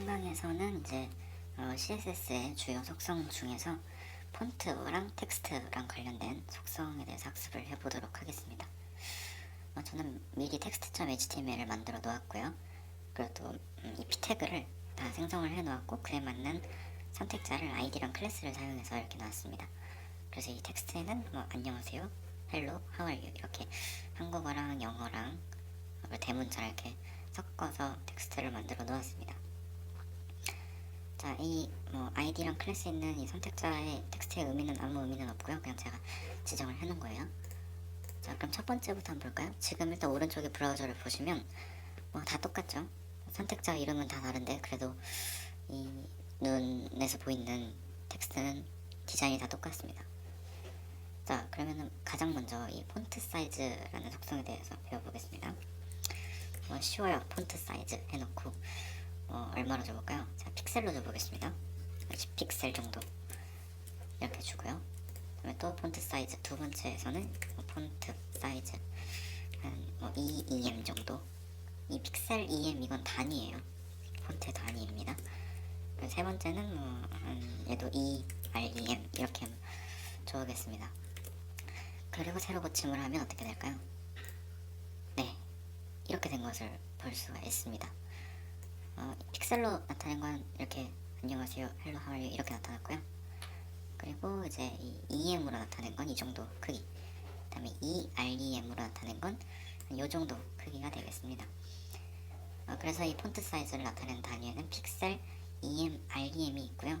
상방에서는 이제 어, CSS의 주요 속성 중에서 폰트랑 텍스트랑 관련된 속성에 대해서 학습을 해보도록 하겠습니다. 어, 저는 미리 text.html을 만들어 놓았고요. 그리고 또 음, 이 p 태그를 다 생성을 해 놓았고 그에 맞는 선택자를 아이디랑 클래스를 사용해서 이렇게 놨습니다. 그래서 이 텍스트에는 뭐 안녕하세요, are you 이렇게 한국어랑 영어랑 대문자를 이렇게 섞어서 텍스트를 만들어 놓았습니다. 자, 이 뭐 아이디랑 클래스에 있는 이 선택자의 텍스트의 의미는 아무 의미는 없고요. 그냥 제가 지정을 해놓은 거예요. 자, 그럼 첫 번째부터 한번 볼까요? 지금 일단 오른쪽에 브라우저를 보시면 뭐 다 똑같죠. 선택자 이름은 다 다른데 그래도 이 눈에서 보이는 텍스트는 디자인이 다 똑같습니다. 자, 그러면은 가장 먼저 이 폰트 사이즈라는 속성에 대해서 배워보겠습니다. 뭐 쉬워요. 폰트 사이즈 해놓고 어, 얼마로 줘볼까요? 자, 픽셀로 줘보겠습니다. 10픽셀 정도 이렇게 주고요. 그다음에 또 폰트 사이즈 두 번째에서는 뭐 폰트 사이즈 한뭐 2em 정도. 이 픽셀 2em 이건 단위예요. 폰트 단위입니다. 세 번째는 뭐 한, 얘도 2rem 이렇게 줘보겠습니다. 그리고 세로 고침을 하면 어떻게 될까요? 네, 이렇게 된 것을 볼 수가 있습니다. 어, 픽셀로 나타낸 건 이렇게 안녕하세요, 헬로 하와유 이렇게 나타났고요. 그리고 이제 이 EM으로 나타낸 건 이 정도 크기. 그다음에 EREM으로 나타낸 건 이 정도 크기가 되겠습니다. 어, 그래서 이 폰트 사이즈를 나타내는 단위에는 픽셀, EM, REM이 있고요.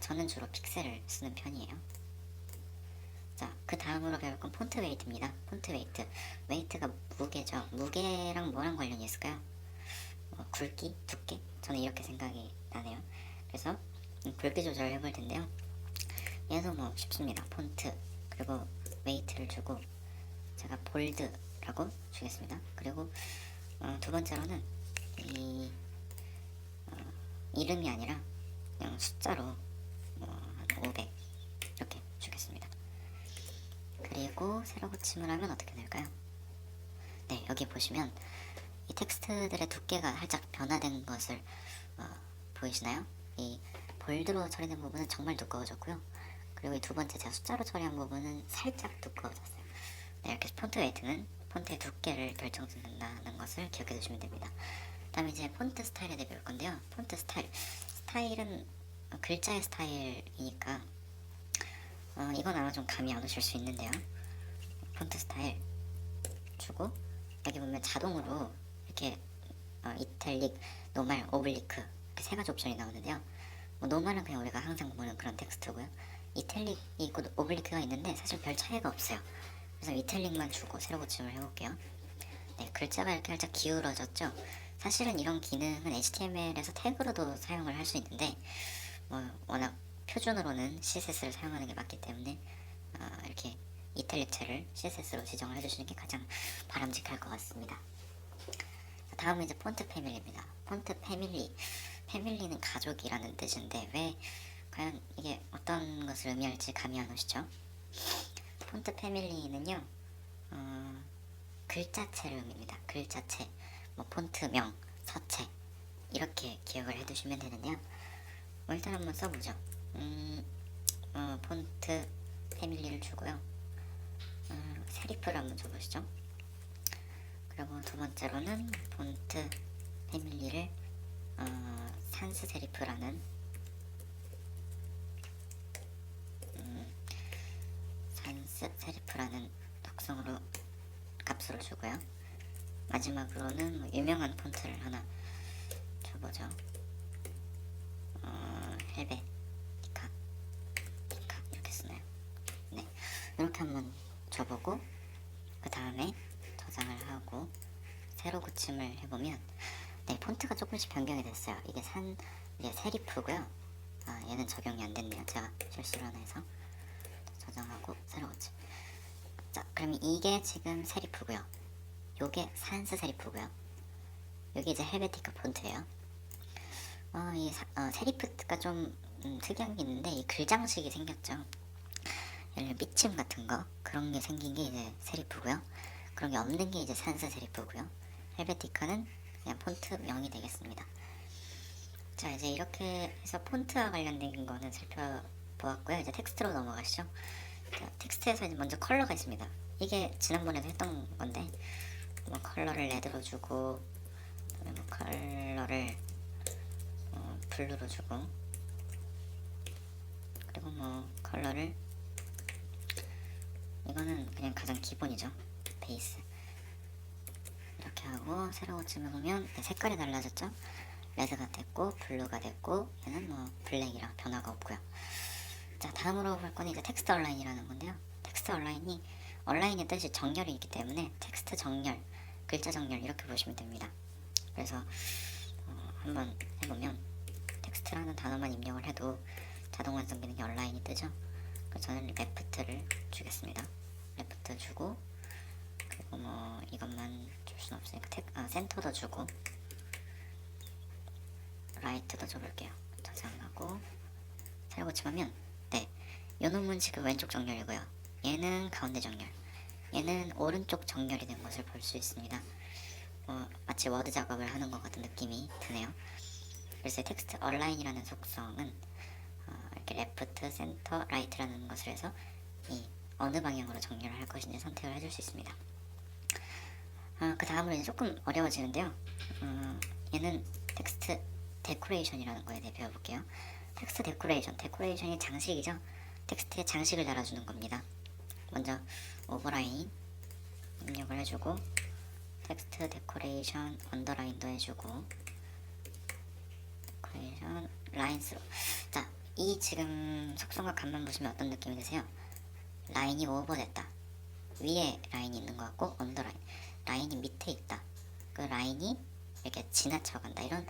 저는 주로 픽셀을 쓰는 편이에요. 자, 그 다음으로 배울 건 폰트 웨이트입니다. 폰트 웨이트. 웨이트가 무게죠. 무게랑 뭐랑 관련이 있을까요? 어, 굵기, 두께? 저는 이렇게 생각이 나네요. 그래서 음, 굵기 조절을 해볼 텐데요. 얘도 뭐 쉽습니다. 폰트 그리고 웨이트를 주고 제가 볼드라고 주겠습니다. 그리고 어, 두 번째로는 이 어, 이름이 아니라 그냥 숫자로 뭐한500 이렇게 주겠습니다. 그리고 세로 고침을 하면 어떻게 될까요? 네, 여기 보시면 이 텍스트들의 두께가 살짝 변화된 것을 어, 보이시나요? 이 볼드로 처리된 부분은 정말 두꺼워졌고요. 그리고 이 두 번째 제가 숫자로 처리한 부분은 살짝 두꺼워졌어요. 네, 이렇게 폰트 웨이트는 폰트의 두께를 결정짓는다는 것을 기억해 두시면 됩니다. 다음에 이제 폰트 스타일에 대해 배울 건데요. 폰트 스타일. 스타일은 글자의 스타일이니까 어, 이건 아마 좀 감이 안 오실 수 있는데요. 폰트 스타일 주고 여기 보면 자동으로 이렇게 어, 이탈릭, 노말, 오블리크 이렇게 세 가지 옵션이 나오는데요. 뭐 노말은 그냥 우리가 항상 보는 그런 텍스트고요. 이탈릭이 있고 오블리크가 있는데 사실 별 차이가 없어요. 그래서 이탈릭만 주고 세로 고침을 해볼게요. 네, 글자가 이렇게 살짝 기울어졌죠. 사실은 이런 기능은 HTML에서 태그로도 사용을 할 수 있는데 뭐 워낙 표준으로는 CSS를 사용하는 게 맞기 때문에 어, 이렇게 이탈릭체를 CSS로 지정을 해주시는 게 가장 바람직할 것 같습니다. 다음은 이제 폰트 패밀리입니다. 폰트 패밀리. 패밀리는 가족이라는 뜻인데 왜 과연 이게 어떤 것을 의미할지 감이 안 오시죠? 폰트 패밀리는요, 어, 글자체를 의미합니다. 글자체, 뭐 폰트명, 서체 이렇게 기억을 해두시면 되는데요. 뭐 일단 한번 써보죠. 음, 어, 폰트 패밀리를 주고요. 어, 세리프를 한번 줘보시죠. 그리고 두 번째로는 폰트 패밀리를 어, 산스 세리프라는 음, 산스 세리프라는 특성으로 값으로 주고요. 마지막으로는 뭐 유명한 폰트를 하나 줘보죠. 어, 헬벳, 디카, 디카 이렇게 쓰나요? 네, 이렇게 한번 줘보고 그 다음에 저장을 하고 세로 고침을 해보면 네 폰트가 조금씩 변경이 됐어요. 이게 산 이게 세리프고요. 아 얘는 적용이 안 됐네요. 제가 실수를 하나 해서 저장하고 세로 고침. 자 그럼 이게 지금 세리프고요. 요게 산스 세리프고요. 여기 이제 헬베티카 폰트예요. 어, 이 사, 어, 세리프가 좀 음, 특이한 게 있는데 이 글장식이 생겼죠. 예를 들어 밑침 같은 거 그런 게 생긴 게 이제 세리프고요. 그런 게 없는 게 이제 산스 세리프고요. 헬베티카는 그냥 폰트 명이 되겠습니다. 자 이제 이렇게 해서 폰트와 관련된 거는 살펴보았고요. 이제 텍스트로 넘어가시죠. 자, 텍스트에서 이제 먼저 컬러가 있습니다. 이게 지난번에도 했던 건데 뭐 컬러를 레드로 주고 뭐 컬러를 어, 블루로 주고 그리고 뭐 컬러를 이거는 그냥 가장 기본이죠. 베이스 이렇게 하고 새로 고침해 보면 네, 색깔이 달라졌죠. 레드가 됐고 블루가 됐고 얘는 뭐 블랙이라 변화가 없고요. 자 다음으로 볼 거는 이제 텍스트 얼라인이라는 건데요. 텍스트 얼라인이 얼라인의 뜻이 정렬이 있기 때문에 텍스트 정렬, 글자 정렬 이렇게 보시면 됩니다. 그래서 어, 한번 해보면 텍스트라는 단어만 입력을 해도 자동 완성 기능이 얼라인이 뜨죠. 그래서 저는 레프트를 주겠습니다. 레프트 주고 그리고 뭐 이것만 줄 순 없으니까 텍, 아, 센터도 주고 라이트도 줘볼게요. 저장하고 새로 고침하면 네, 요 놈은 지금 왼쪽 정렬이고요. 얘는 가운데 정렬. 얘는 오른쪽 정렬이 된 것을 볼 수 있습니다. 어, 마치 워드 작업을 하는 것 같은 느낌이 드네요. 그래서 텍스트 얼라인이라는 속성은 어, 이렇게 레프트, 센터, 라이트라는 것을 해서 이 어느 방향으로 정렬을 할 것인지 선택을 해줄 수 있습니다. 어, 그 다음으로 이제 조금 어려워지는데요. 어, 얘는 텍스트 데코레이션이라는 거에 대해 배워볼게요. 텍스트 데코레이션, 데코레이션이 장식이죠. 텍스트에 장식을 달아주는 겁니다. 먼저 오버라인 입력을 해주고 텍스트 데코레이션 언더라인도 해주고 데코레이션 라인스로 자, 이 지금 속성과 간만 보시면 어떤 느낌이 드세요? 라인이 오버됐다. 위에 라인이 있는 것 같고 언더라인 라인이 밑에 있다. 그 라인이 이렇게 지나쳐 간다 이런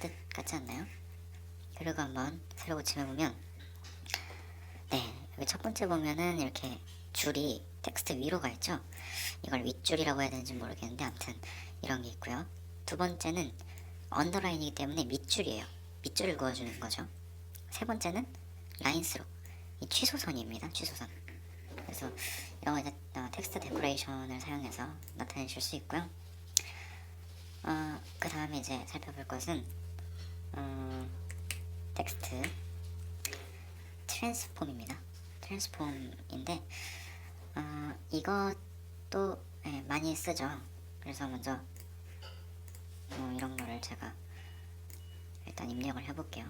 뜻 같지 않나요? 그리고 한번 새로 고침해 보면 네 여기 첫 번째 보면은 이렇게 줄이 텍스트 위로 가 있죠. 이걸 윗줄이라고 해야 되는지 모르겠는데 아무튼 이런 게 있고요. 두 번째는 언더라인이기 때문에 밑줄이에요. 밑줄을 그어주는 거죠. 세 번째는 라인스로 이 취소선입니다. 취소선. 그래서 이런 거 이제 어, 텍스트 데코레이션을 사용해서 나타내 줄 수 있고요. 어, 그 다음에 이제 살펴볼 것은 어, 텍스트 트랜스폼입니다. 트랜스폼인데 어, 이것도 예, 많이 쓰죠. 그래서 먼저 뭐 이런 거를 제가 일단 입력을 해볼게요.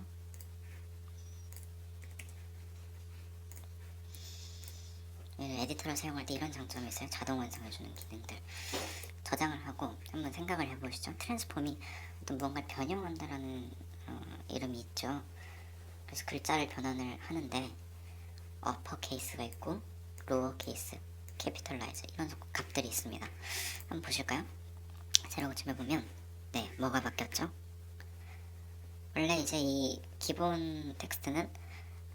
이 에디터를 사용할 때 이런 장점이 있어요. 자동 완성해주는 기능들. 저장을 하고 한번 생각을 해보시죠. 트랜스폼이 어떤 무언가를 변형한다라는 어, 이름이 있죠. 그래서 글자를 변환을 하는데 어퍼 케이스가 있고 로어 케이스, 캐피털라이즈 이런 값들이 있습니다. 한번 보실까요? 새로 고침해 보면 네 뭐가 바뀌었죠? 원래 이제 이 기본 텍스트는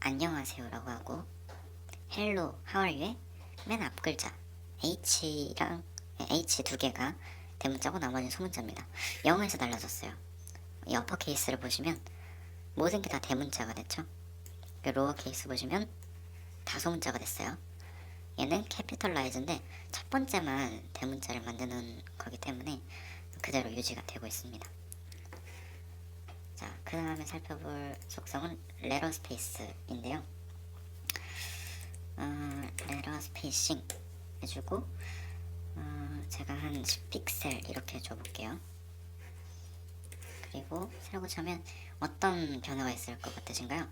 안녕하세요라고 하고 헬로 맨 앞 글자 H랑 H 두 개가 대문자고 나머지는 소문자입니다. 영어에서 달라졌어요. 이 어퍼 케이스를 보시면 모든 게 다 대문자가 됐죠. 로어 케이스 보시면 다 소문자가 됐어요. 얘는 캐피털라이즈인데 첫 번째만 대문자를 만드는 거기 때문에 그대로 유지가 되고 있습니다. 자, 그 다음에 살펴볼 속성은 레러 스페이스인데요. 어, 레러 스페이싱 해주고 어, 제가 한 10픽셀 이렇게 줘볼게요. 그리고 새로 고치면 어떤 변화가 있을 것 같으신가요?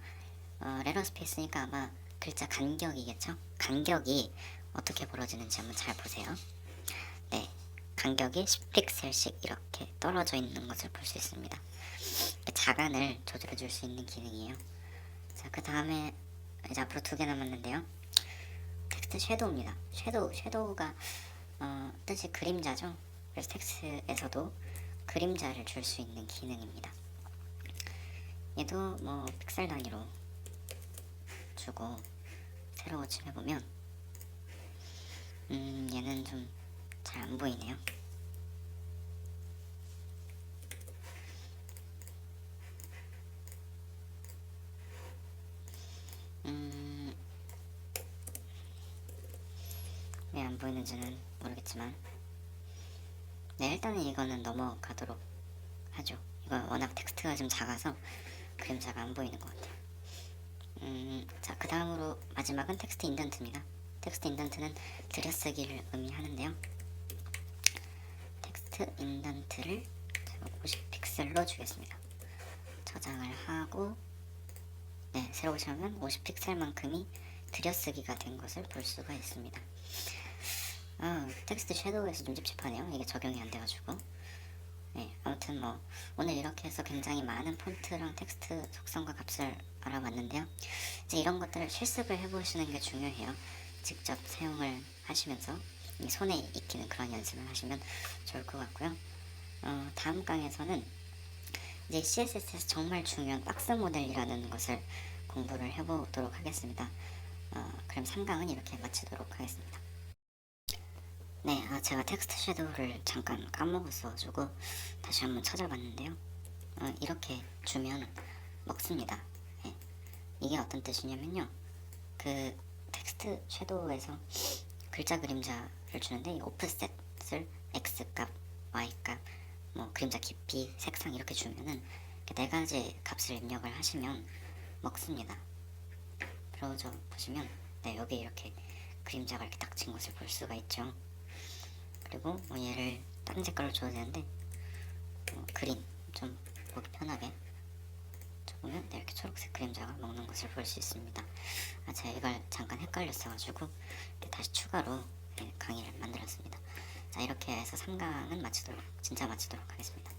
어, 레러 스페이스니까 아마 글자 간격이겠죠? 간격이 어떻게 벌어지는지 한번 잘 보세요. 네, 간격이 10픽셀씩 이렇게 떨어져 있는 것을 볼 수 있습니다. 자간을 조절해 줄 수 있는 기능이에요. 자, 그 다음에 이제 앞으로 두 개 남았는데요. 텍스트 섀도우입니다. 섀도우, 섀도우가 어, 뜻이 그림자죠. 그래서 텍스트에서도 그림자를 줄 수 있는 기능입니다. 얘도 뭐 픽셀 단위로 주고 새로 고침해 보면 음 얘는 좀 잘 안 보이네요. 음, 보이는지는 모르겠지만 네 일단은 이거는 넘어가도록 하죠. 이거 워낙 텍스트가 좀 작아서 그림자가 안 보이는 것 같아요. 음, 자, 그 다음으로 마지막은 텍스트 인던트입니다. 텍스트 인던트는 들여쓰기를 의미하는데요. 텍스트 인던트를 50픽셀로 주겠습니다. 저장을 하고 네, 새로 오시면 50픽셀만큼이 들여쓰기가 된 것을 볼 수가 있습니다. 아, 텍스트 섀도우에서 좀 찝찝하네요. 이게 적용이 안 돼가지고. 네, 아무튼 뭐 오늘 이렇게 해서 굉장히 많은 폰트랑 텍스트 속성과 값을 알아봤는데요. 이제 이런 것들을 실습을 해보시는 게 중요해요. 직접 사용을 하시면서 이 손에 익히는 그런 연습을 하시면 좋을 것 같고요. 어, 다음 강에서는 이제 CSS에서 정말 중요한 박스 모델이라는 것을 공부를 해보도록 하겠습니다. 어, 그럼 3강은 이렇게 마치도록 하겠습니다. 네, 아, 제가 텍스트 섀도우를 잠깐 까먹었어가지고 다시 한번 찾아봤는데요. 어, 이렇게 주면 먹습니다. 예. 이게 어떤 뜻이냐면요. 그 텍스트 섀도우에서 글자 그림자를 주는데 이 오프셋을 x 값, y 값, 뭐 그림자 깊이, 색상 이렇게 주면은 네 가지 값을 입력을 하시면 먹습니다. 브라우저 보시면 네 여기 이렇게 그림자가 이렇게 딱친 것을 볼 수가 있죠. 그리고 뭐 얘를 다른 색깔로 줘도 되는데 뭐 그린 좀 보기 편하게 네, 이렇게 초록색 그림자가 먹는 것을 볼 수 있습니다. 아, 제가 이걸 잠깐 헷갈렸어가지고 다시 추가로 네, 강의를 만들었습니다. 자 이렇게 해서 3강은 마치도록 진짜 마치도록 하겠습니다.